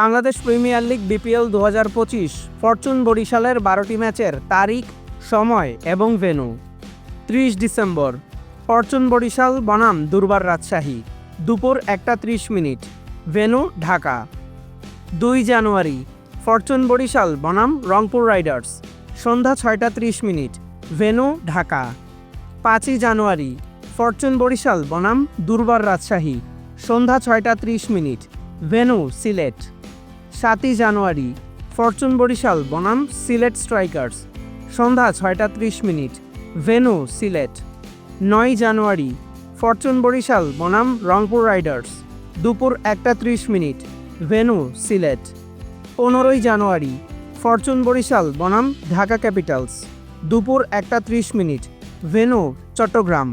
Bangladesh premier league BPL দু হাজার পঁচিশ ফরচুন বরিশালের বারোটি ম্যাচের তারিখ, সময় এবং ভেনু ত্রিশ ডিসেম্বর, ফরচুন বরিশাল বনাম দুর্বার রাজশাহী। দুপুর একটা ত্রিশ মিনিট ভেনু ঢাকা। দুই জানুয়ারি, ফরচুন বরিশাল বনাম রংপুর রাইডার্স। সন্ধ্যা ছয়টা ত্রিশ মিনিট ভেনু ঢাকা। পাঁচই জানুয়ারি, ফরচুন বরিশাল বনাম দুর্বার রাজশাহী। সন্ধ্যা ছয়টা ত্রিশ মিনিট ভেনু সিলেট। সাতই জানুয়ারি, ফরচুন বরিশাল, বনাম, সিলেট স্ট্রাইকার্স। সন্ধ্যা ছয়টা ত্রিশ মিনিট, ভেনু, সিলেট। নয় জানুয়ারি, ফরচুন বরিশাল, বনাম, রংপুর রাইডার্স। দুপুর একটা ত্রিশ মিনিট, ভেনু, সিলেট। পনেরোই জানুয়ারি, ফরচুন বরিশাল, বনাম, ঢাকা ক্যাপিটালস। দুপুর একটা ত্রিশ মিনিট, ভেনু, চট্টগ্রাম।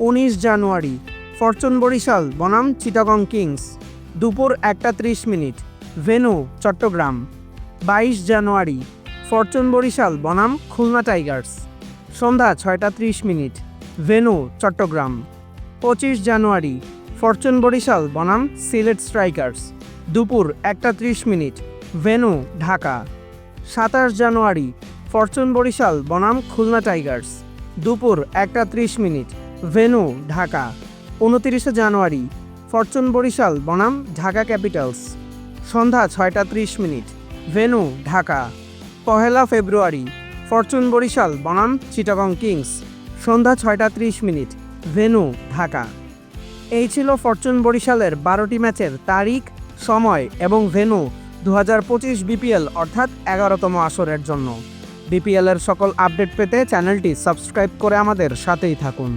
উনিশ জানুয়ারি, ফরচুন বরিশাল, বনাম, চিটাগং কিংস। দুপুর একটা ত্রিশ মিনিট ভেন্যু চট্টগ্রাম। বাইশ জানুয়ারি, ফরচুন বরিশাল, বনাম, খুলনা টাইগার্স। সন্ধ্যা ছয়টা ত্রিশ মিনিট, ভেনু, চট্টগ্রাম। পঁচিশ জানুয়ারি, ফরচুন বরিশাল, বনাম, সিলেট স্ট্রাইকার্স। দুপুর একটা ত্রিশ মিনিট, ভেনু, ঢাকা। সাতাশ জানুয়ারি, ফরচুন বরিশাল, বনাম, খুলনা টাইগার্স। দুপুর একটা ত্রিশ মিনিট, ভেনু, ঢাকা। উনতিরিশে জানুয়ারি, ফরচুন বরিশাল, বনাম, ঢাকা ক্যাপিটালস। সন্ধ্যা ছয়টা ত্রিশ মিনিট। ভেনু, ঢাকা। পহেলা ফেব্রুয়ারি, ফরচুন বরিশাল, বনাম, চিটাগং কিংস। সন্ধ্যা ছয়টা ত্রিশ মিনিট, ভেনু, ঢাকা। এই ছিল ফরচুন বরিশালের বারোটি ম্যাচের তারিখ, সময় এবং ভেনু দু হাজার পঁচিশ বিপিএল অর্থাৎ এগারোতম আসরের জন্য। বিপিএলের সকল আপডেট পেতে চ্যানেলটি সাবস্ক্রাইব করে আমাদের সাথেই থাকুন।